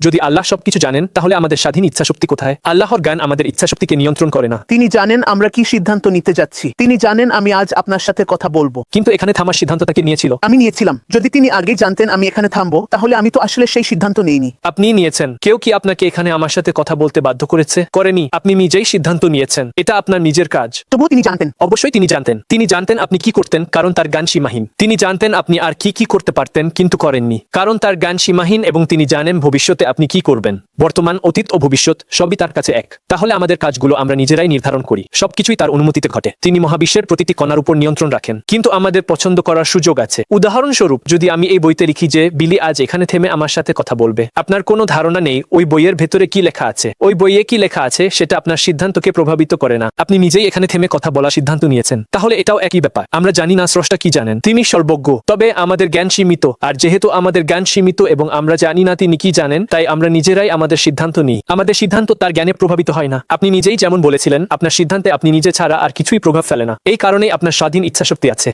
যদি আল্লাহ সবকিছু জানেন তাহলে আমাদের স্বাধীন ইচ্ছাশক্তি কোথায়? আল্লাহর জ্ঞান আমাদের ইচ্ছাশক্তিকে নিয়ন্ত্রণ করে না। তিনি জানেন আমরা কি সিদ্ধান্ত নিতে যাচ্ছি। তিনি জানেন আমি আজ আপনার সাথে কথা বলব। কিন্তু এখানে থামার সিদ্ধান্ত তাকে নিয়েছিল। আমি নিয়েছিলাম। যদি তিনি আগেই জানতেন আমি এখানে থামবো তাহলে আমি তো আসলে সেই সিদ্ধান্ত নেইনি। আপনি নিয়েছেন। কেউ কি আপনাকে এখানে আমার সাথে কথা বলতে বাধ্য করেছে? করেনি। আপনি নিজেই সিদ্ধান্ত নিয়েছেন। এটা আপনার নিজের কাজ। তবুও তিনি জানতেন। অবশ্যই তিনি জানতেন। তিনি জানতেন আপনি কি করতেন কারণ তার জ্ঞান সীমাহীন। তিনি জানতেন আপনি আর কি কি করতে পারতেন কিন্তু করেননি। কারণ তার জ্ঞান সীমাহীন এবং তিনি জানেন ভবিষ্যতে আপনি কি করবেন? বর্তমান, অতীত ও ভবিষ্যৎ সবই তার কাছে এক। তাহলে আমাদের কাজগুলো আমরা নিজেরাই নির্ধারণ করি। সবকিছুই তার অনুমতিতে ঘটে। তিনি মহাবিশ্বের প্রতিটি কণার উপর নিয়ন্ত্রণ রাখেন। কিন্তু আমাদের পছন্দ করার সুযোগ আছে। উদাহরণস্বরূপ, যদি আমি এই বইতে লিখি যে, বিলি আজ এখানে থেমে আমার সাথে কথা বলবে। আপনার কোনো ধারণা নেই, ওই বইয়ের ভেতরে কি লেখা আছে? ওই বইয়ে কি লেখা আছে, সেটা আপনার সিদ্ধান্তকে প্রভাবিত করে না। আপনি নিজেই এখানে থেমে কথা বলার সিদ্ধান্ত নিয়েছেন। তাহলে এটাও একই ব্যাপার। আমরা জানি না স্রষ্টা কি জানেন। তিনি সর্বজ্ঞ। তবে আমাদের জ্ঞান সীমিত। আর যেহেতু আমাদের জ্ঞান সীমিত এবং আমরা জানি না তিনি কি জানেন তাই আমরা নিজেরাই আমাদের সিদ্ধান্ত নিই। আমাদের সিদ্ধান্ত তার জ্ঞানে প্রভাবিত হয় না। আপনি নিজেই যেমন বলেছিলেন, আপনার সিদ্ধান্তে আপনি নিজে ছাড়া আর কিছুই প্রভাব ফেলে না। এই কারণেই আপনার স্বাধীন ইচ্ছাশক্তি আছে।